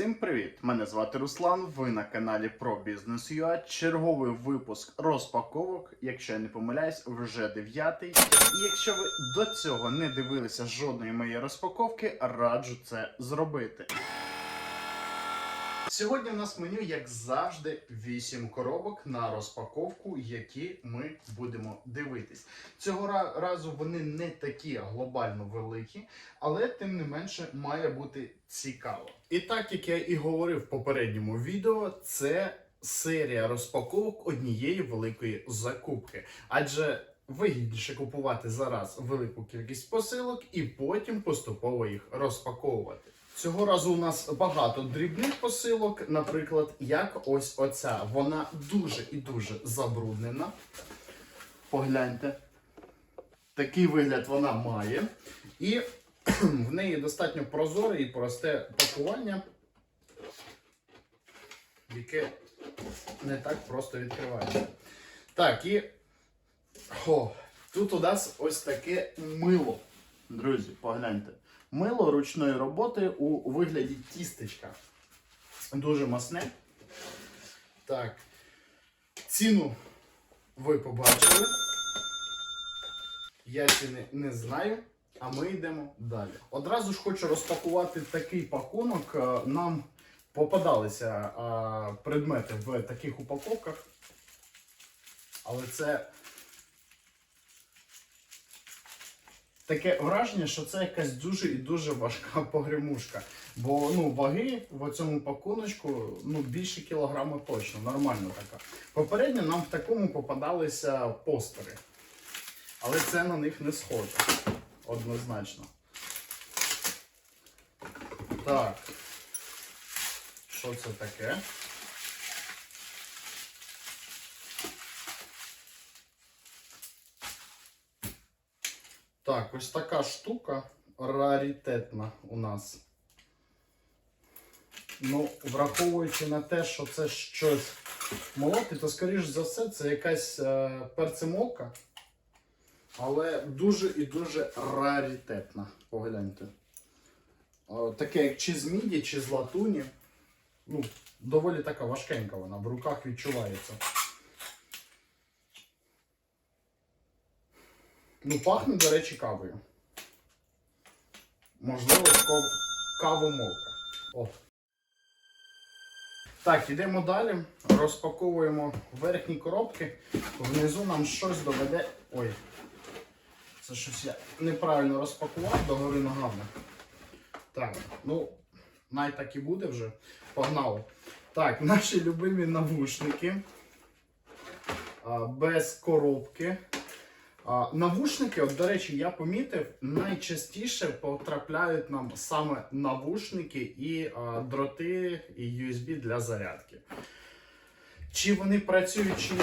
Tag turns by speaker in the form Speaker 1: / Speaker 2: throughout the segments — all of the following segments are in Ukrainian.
Speaker 1: Всім привіт! Мене звати Руслан. Ви на каналі про бізнес UA. Черговий випуск розпаковок. Якщо я не помиляюсь, вже дев'ятий. І якщо ви до цього не дивилися жодної моєї розпаковки, раджу це зробити. Сьогодні в нас меню, як завжди, 8 коробок на розпаковку, які ми будемо дивитись. Цього разу вони не такі глобально великі, але тим не менше має бути цікаво. І так як я і говорив в попередньому відео, це серія розпаковок однієї великої закупки. Адже вигідніше купувати зараз велику кількість посилок і потім поступово їх розпаковувати. Цього разу у нас багато дрібних посилок, наприклад, як ось оця. Вона дуже і дуже забруднена. Погляньте. Такий вигляд вона має. І в неї достатньо прозоре і просте пакування, яке не так просто відкривається. Так, і О, тут у нас ось таке мило. Друзі, погляньте. Мило ручної роботи у вигляді тістечка. Дуже масне. Так. Ціну ви побачили. Я ціни не знаю. А ми йдемо далі. Одразу ж хочу розпакувати такий пакунок. Е, Нам попадалися е, предмети в таких упаковках. Але це таке враження, що це якась дуже і дуже важка погремушка. Бо ну, ваги в цьому пакуночку ну, більше кілограма точно, нормально така. Попередньо нам в такому попадалися постери. Але це на них не схоже. Однозначно. Так. Що це таке? Так, ось така штука раритетна у нас. Ну, враховуючи на те, що це щось молоти, то скоріш за все це якась е, перцемолка. Але дуже і дуже раритетна. Погляньте. Е, Таке, як чи з міді, чи з латуні. Ну, доволі така важкенька вона, в руках відчувається. Ну, пахне, до речі, кавою. Можливо, кавомолка. О. Так, йдемо далі. Розпаковуємо верхні коробки. Внизу нам щось доведе. Ой. Це щось я неправильно розпакував догори ногами. Так, ну, най так і буде вже. Погнали. Так, наші любимі навушники. Без коробки. Навушники, от, до речі, я помітив, найчастіше потрапляють нам саме навушники і а, дроти і USB для зарядки. Чи вони працюють чи ні,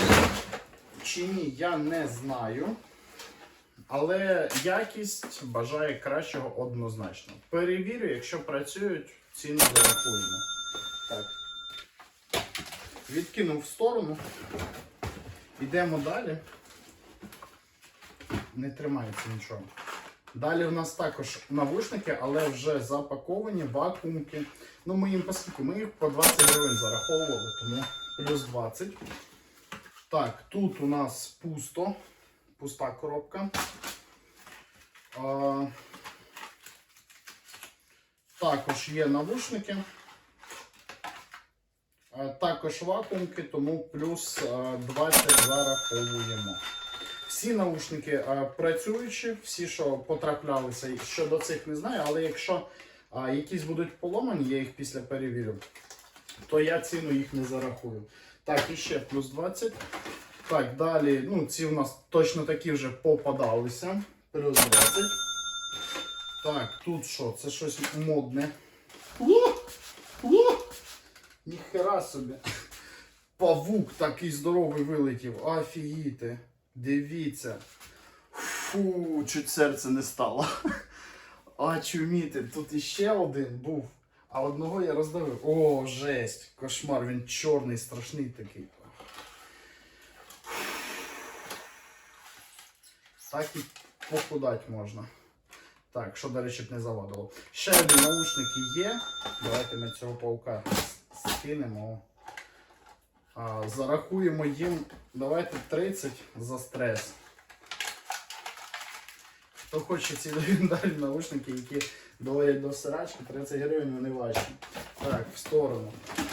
Speaker 1: чи ні, я не знаю. Але якість бажає кращого однозначно. Перевірю, якщо працюють, ціну зарахуємо. Так. Відкинув в сторону. Йдемо далі. Не тримається нічого. Далі у нас також навушники, але вже запаковані, вакуумки. Ну, ми їм по? Ми їх по 20 гривень зараховували, тому плюс 20. Так, тут у нас пусто. Пуста коробка. А, також є навушники. А, також вакуумки, тому плюс 20 зараховуємо. Всі наушники а, працюючі, всі, що потраплялися, щодо цих не знаю, але якщо якісь будуть поломані, я їх після перевірю, то я ціну їх не зарахую. Так, і ще плюс 20. Так, далі, ну, ці у нас точно такі вже попадалися. Плюс 20. Так, тут що? Це щось модне. О! О! Ніхера собі. Павук такий здоровий вилетів. Офігіти. Дивіться. Фу, чуть серце не стало. А чуміти, тут іще один був. А одного я роздавив. О, жесть. Кошмар, він чорний, страшний такий. Так і похудать можна. Так, що, до речі, б не завадило. Ще один наушники є. Давайте ми цього паука скинемо. Зарахуємо їм, давайте 30 за стрес. Хто хоче ці легендарні наушники, які доводять до сирачки, 30 гривень вони ваші. Так, в сторону.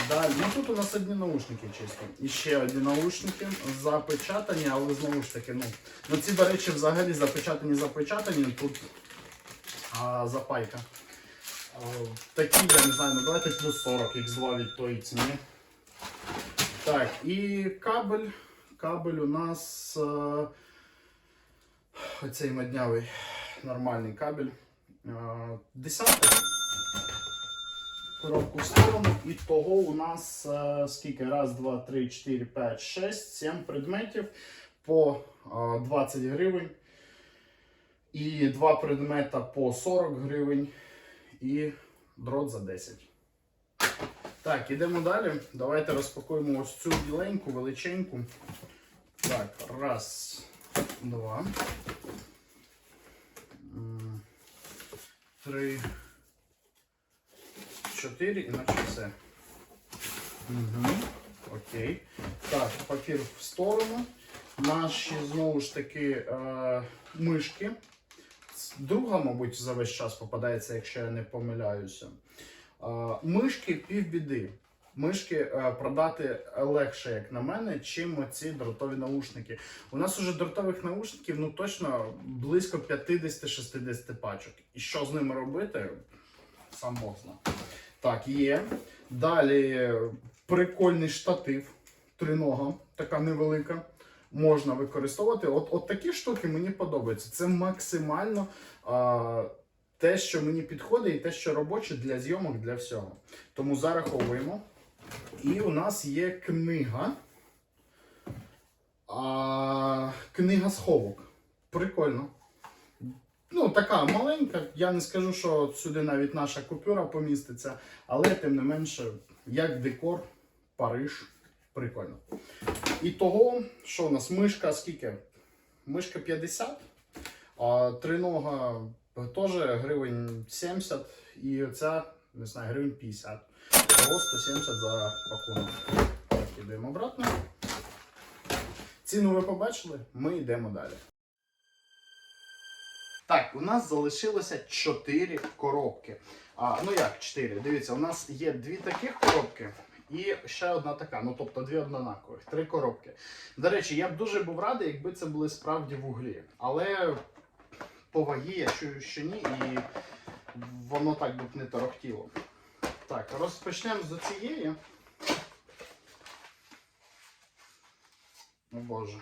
Speaker 1: Далі. Ну тут у нас одні наушники чисто. І ще одні наушники запечатані, але знову ж таки, ну, ну ці, до речі, взагалі запечатані, запечатані. Тут а, запайка. А, такі, я не знаю, ну давайте плюс 40 X2 тої ціни. Так, і кабель. Кабель у нас е, оцей моднявий нормальний кабель. Е, Десятий. Коробку сторону. І того у нас е, скільки? Раз, два, три, чотири, п'ять, шесть, сім предметів по е, 20 гривень. І два предмета по 40 гривень. І дрот за 10. Так, ідемо далі. Давайте розпакуємо ось цю біленьку, величеньку. Так, раз, два. Три. Чотири, іначе все. Угу. Окей. Так, папір в сторону. Наші знову ж таки е, мишки. Друга, мабуть, за весь час попадається, якщо я не помиляюся. Е, Мишки півбіди. Мишки е, продати легше, як на мене, чим оці дротові наушники. У нас уже дротових наушників ну точно близько 50-60 пачок. І що з ними робити? Сам Бог знає. Так, є. Далі прикольний штатив. Тринога, така невелика. Можна використовувати. От, от такі штуки мені подобаються. Це максимально а, те, що мені підходить, і те, що робоче для зйомок, для всього. Тому зараховуємо. І у нас є книга. А, книга сховок. Прикольно. Ну, така маленька. Я не скажу, що сюди навіть наша купюра поміститься, але тим не менше, як декор, Париж. Прикольно. І того, що у нас мишка, скільки? Мишка 50, а тринога теж гривень 70, і оця, не знаю, гривень 50. Того 170 за пакунок. Йдемо обратно. Ціну ви побачили, ми йдемо далі. Так, у нас залишилося 4 коробки. А, ну як 4? Дивіться, у нас є дві таких коробки і ще одна така. Ну тобто дві однакових, три коробки. До речі, я б дуже був радий, якби це були справді вуглі. Але по вагі я чую, що ні, і воно так би не торохтіло. Так, розпочнемо з цієї. О Боже.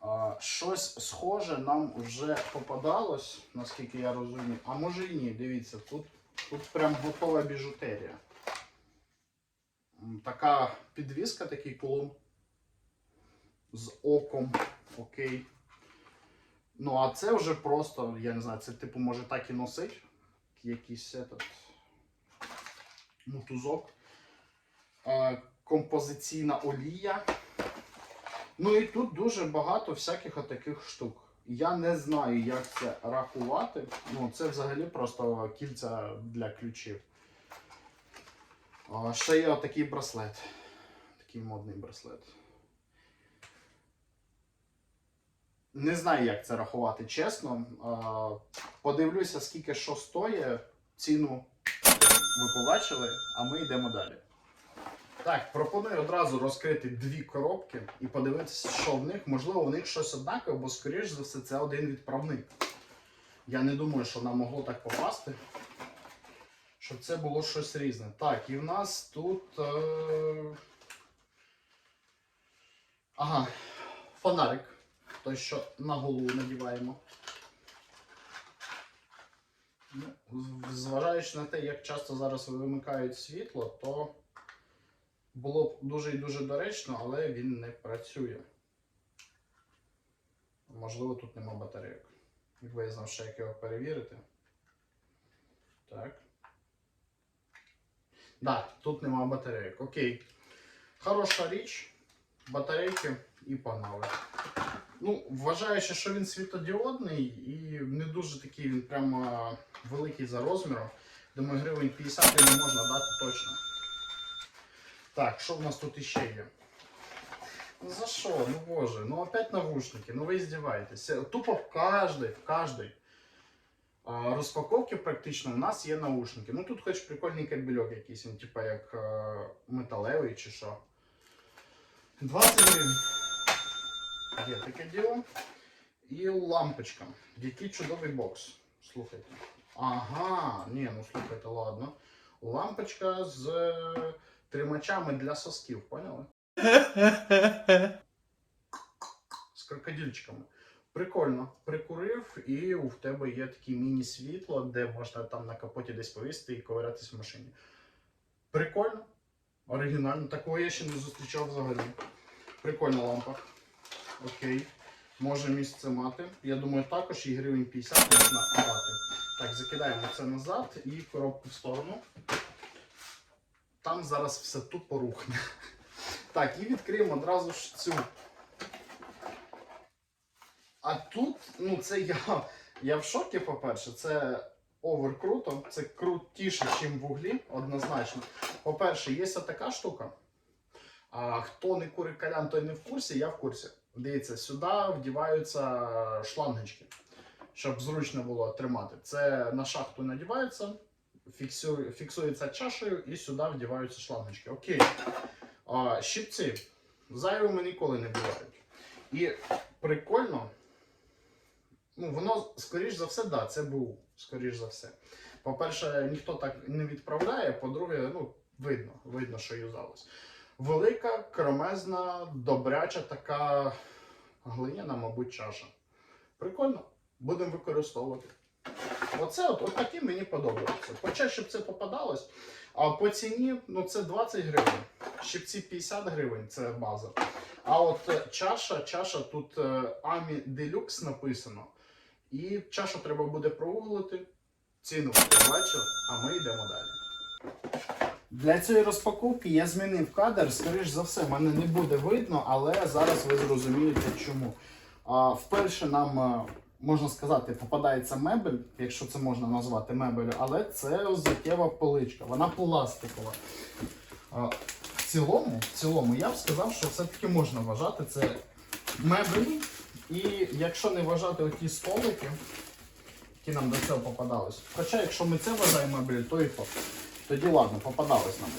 Speaker 1: А, щось схоже нам вже попадалось, наскільки я розумію. А може і ні, дивіться, тут, тут прям готова біжутерія. Така підвіска, такий кулон з оком. Окей. Ну, а це вже просто, я не знаю, це типу може так і носить. Якийсь этот, мотузок. Е, композиційна олія. Ну і тут дуже багато всяких отаких штук. Я не знаю, як це рахувати. Ну, це взагалі просто кільця для ключів. Ще є отакий браслет. Такий модний браслет. Не знаю, як це рахувати, чесно. Подивлюся, скільки що стоїть. Ціну ви побачили, а ми йдемо далі. Так, пропоную одразу розкрити дві коробки і подивитися, що в них. Можливо, в них щось однакове, бо, скоріш за все, це один відправник. Я не думаю, що нам могло так попасти. Щоб це було щось різне. Так, і в нас тут. Е... Ага, фонарик. Той, що на голову надіваємо. Ну, Зважаючи на те, як часто зараз вимикають світло, то було б дуже і дуже доречно, але він не працює. Можливо, тут нема батарейок. Якби я знав ще як його перевірити. Так. Да, тут нема батарейок. Окей. Хороша річ. Батарейки і погнали. Ну, вважаючи, що він світодіодний і не дуже такий він прямо великий за розміром. Думаю, гривень 50 йому можна дати точно. Так, що в нас тут іще є? Ну за що? Ну боже, ну опять навушники, ну ви здіваєтесь. Тупо в кожній, в кожній розпаковці практично в нас є наушники. Ну тут хоч прикольний кабельок якийсь, він типа як е, металевий чи що. 20 гривень. Є таке діло. І лампочка. Який чудовий бокс. Слухайте. Ага, ні, ну слухайте, ладно. Лампочка з е, тримачами для сосків, поняли? З крокодильчиками. Прикольно. Прикурив, і в тебе є таке міні-світло, де можна там на капоті десь повісити і ковирятись в машині. Прикольно. Оригінально. Такого я ще не зустрічав взагалі. Прикольна лампа. Окей. Може місце мати. Я думаю, також і гривень 50 можна дати. Так, закидаємо це назад і коробку в сторону. Там зараз все тупо рухне. Так, і відкриємо одразу ж цю. А тут, ну це я. Я в шокі, по-перше, це овер круто, це крутіше, ніж в углі, однозначно. По-перше, є така штука. А хто не курить калян, той не в курсі, я в курсі. Дивіться, сюди вдіваються шлангочки, щоб зручно було тримати. Це на шахту надівається, фіксує, фіксується чашею і сюди вдіваються шлангочки. Окей. А, щипці зайвими ніколи не бувають. І прикольно. Ну, воно, скоріш за все, да, це був, скоріш за все. По-перше, ніхто так не відправляє, по-друге, ну, видно, видно, що юзалось. Велика, кремезна, добряча така глиняна, мабуть, чаша. Прикольно. Будемо використовувати. Оце от, от такі мені подобається. Хоча, щоб це попадалось. А по ціні ну, це 20 гривень. Щипці 50 гривень це база. А от е, чаша, чаша тут е, Амі Deluxe написано. І чашу треба буде прогуглити. Ціну ви побачили, а ми йдемо далі. Для цієї розпаковки я змінив кадр. Скоріш за все, мене не буде видно, але зараз ви зрозумієте чому. А, вперше нам, е, можна сказати, попадається мебель, якщо це можна назвати мебелю, але це взуттєва поличка, вона пластикова. А, в цілому, в цілому, я б сказав, що все-таки можна вважати це мебель. І якщо не вважати оті столики, які нам до цього попадались. Хоча, якщо ми це вважаємо мебель, то і то. Тоді ладно, попадалось нам.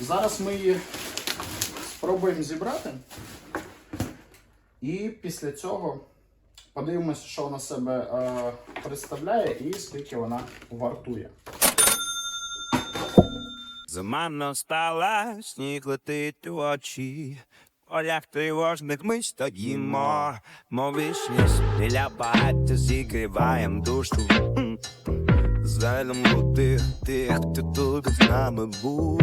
Speaker 1: Зараз ми її спробуємо зібрати. І після цього подивимося, що вона себе е, представляє і скільки вона вартує.
Speaker 2: Зима настала, сніг летить у очі. В Полях тривожних ми стоїмо, мов біля багаття зігріваєм душу. Зелем тих, тих, хто тут з нами був.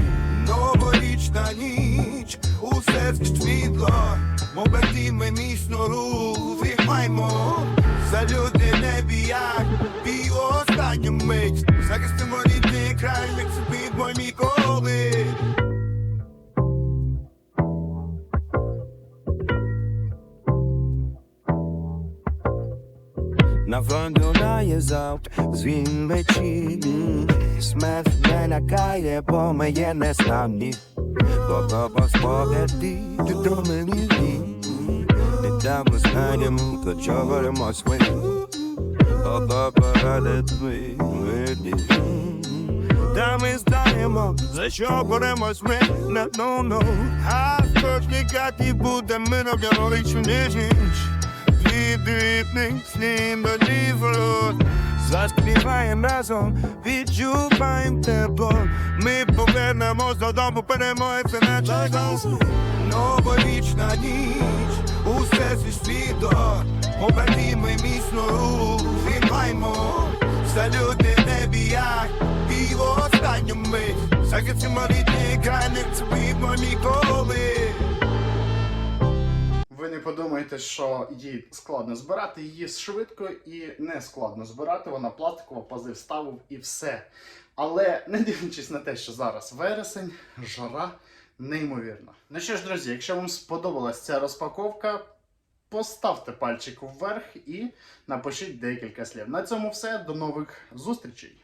Speaker 2: Новорічна ніч, усе світло, ми міцно рух, зігмаймо. За люди як бій останню мить. Захистимо рідний край, як собі бо ніколи. На фронт лунає завт, звін вечірній Смерть не лякає, бо ми є неставні Бо по спогади, ти до мені Недавно знайдемо, про чого говоримось ми Ото поради твої милі Та ми знаємо, за що боремось ми на ну А і буде миром для новорічну ніч від дрібних слів до ліворот Заспіваєм разом, відчуваєм тепло. Ми повернемось додому, перемоги все наче знову. Новорічна ніч, усе зі світло Обернімо міцно рух, зігмаймо Салюти небі, як і останню мить. Захистимо рідний край, не вцепимо ніколи
Speaker 1: не подумайте, що її складно збирати, її швидко і не складно збирати. Вона пластикова, пази вставив і все. Але не дивлячись на те, що зараз вересень, жара неймовірна. Ну що ж, друзі, якщо вам сподобалась ця розпаковка, поставте пальчик вверх і напишіть декілька слів. На цьому все. До нових зустрічей!